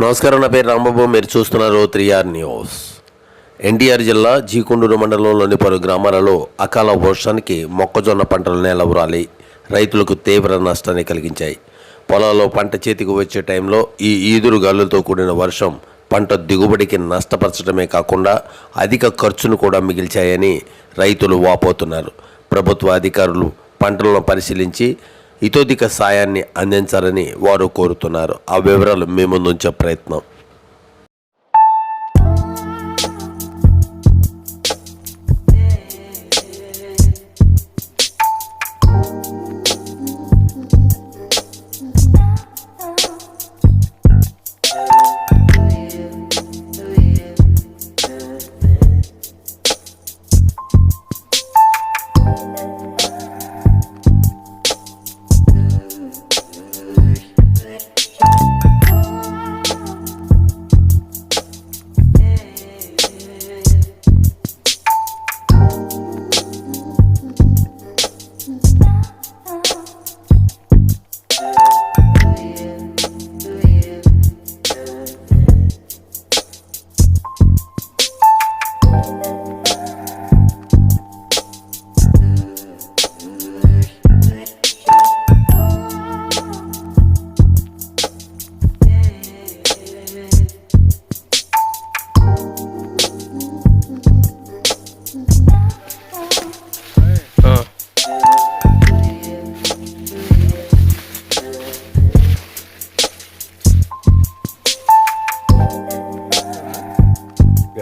నమస్కారం నా పేరు రాంబాబు. మీరు చూస్తున్నారు త్రీఆర్ న్యూస్. ఎన్టీఆర్ జిల్లా జీకొండూరు మండలంలోని పలు గ్రామాలలో అకాల వర్షానికి మొక్కజొన్న పంటలు నేలవరాలి రైతులకు తీవ్ర నష్టాన్ని కలిగించాయి. పొలాల్లో పంట చేతికి వచ్చే టైంలో ఈ ఈదురు గాలులతో కూడిన వర్షం పంట దిగుబడికి నష్టపరచడమే కాకుండా అధిక ఖర్చును కూడా మిగిల్చాయని రైతులు వాపోతున్నారు. ప్రభుత్వ అధికారులు పంటలను పరిశీలించి ఇతోధిక సాయాన్ని అందించాలని వారు కోరుతున్నారు. ఆ వివరాలు మీ ముందుంచే ప్రయత్నం.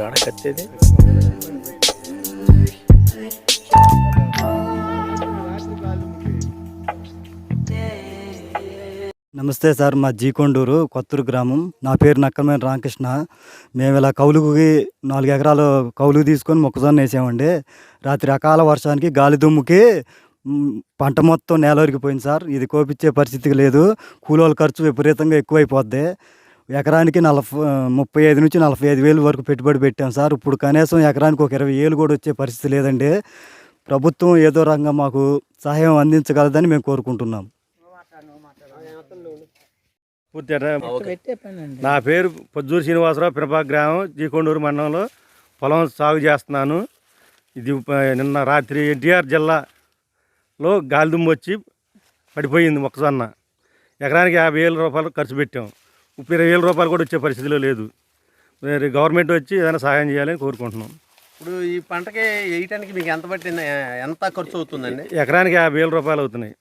ఏడ కట్టేది నమస్తే సార్ మా జీకొండూరు కొత్తూరు గ్రామం. నా పేరు నక్కమైన రామకృష్ణ. మేము ఇలా కౌలుకి నాలుగు ఎకరాలు కౌలు తీసుకొని మొక్కజొన్న వేసామండి. రాత్రి అకాల వర్షానికి గాలి దుమ్ముకి పంట మొత్తం నేలొరిగిపోయింది సార్. ఇది కోపించే పరిస్థితి లేదు. కూలోళ్ళ ఖర్చు విపరీతంగా ఎక్కువైపోద్ది. ఎకరానికి నలభై ముప్పై ఐదు నుంచి నలభై ఐదు వేలు వరకు పెట్టుబడి పెట్టాం సార్. ఇప్పుడు కనీసం ఎకరానికి ఒక ఇరవై వేలు కూడా వచ్చే పరిస్థితి లేదండి. ప్రభుత్వం ఏదో రకంగా మాకు సహాయం అందించగలదని మేము కోరుకుంటున్నాం. నా పేరు పొద్దూరు శ్రీనివాసరావు పినపా గ్రామం జీకొండూరు మండలంలో పొలం సాగు చేస్తున్నాను. ఇది నిన్న రాత్రి ఎన్టీఆర్ జిల్లాలో గాలిదుమ్ము వచ్చి పడిపోయింది మొక్కజొన్న. ఎకరానికి యాభై వేల రూపాయలు ఖర్చు పెట్టాం. ఇప్పుడు ఇరవై వేల రూపాయలు కూడా వచ్చే పరిస్థితిలో లేదు. మరి గవర్నమెంట్ వచ్చి ఏదైనా సహాయం చేయాలని కోరుకుంటున్నాం. ఇప్పుడు ఈ పంటకి వేయటానికి మీకు ఎంత పట్టింది ఎంత ఖర్చు అవుతుందండి? ఎకరానికి యాభై వేల రూపాయలు అవుతున్నాయి.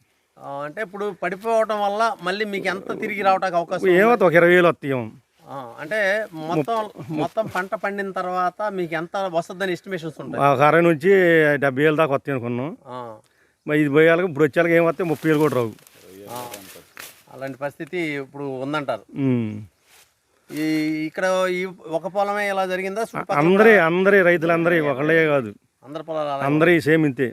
అంటే ఇప్పుడు పడిపోవటం వల్ల మళ్ళీ మీకు ఎంత తిరిగి రావడానికి అవకాశం? ఏమవుతుంది ఒక ఇరవై వేలు వస్తాయేమో ఆ, అంటే మొత్తం మొత్తం పంట పండిన తర్వాత మీకు ఎంత వస్తుందని ఎస్టిమేషన్స్ ఉంటాయి? ఒక అరవై నుంచి డెబ్బై వేలు దాకా వస్తాయి అనుకున్నాం. మరి ఇది పోయాలకు ఇప్పుడు వచ్చేళ్ళకి ఏం వస్తాయి? ముప్పై వేలు కూడా రావు. అలాంటి పరిస్థితి ఇప్పుడు ఉందంటారు. ఈ ఇక్కడ ఈ ఒక పొలమే ఇలా జరిగిందా? అందరి అందరి రైతులందరి ఒకళ్ళే కాదు. అందరి పొలాలు అందరి సేమ్ ఇంతే.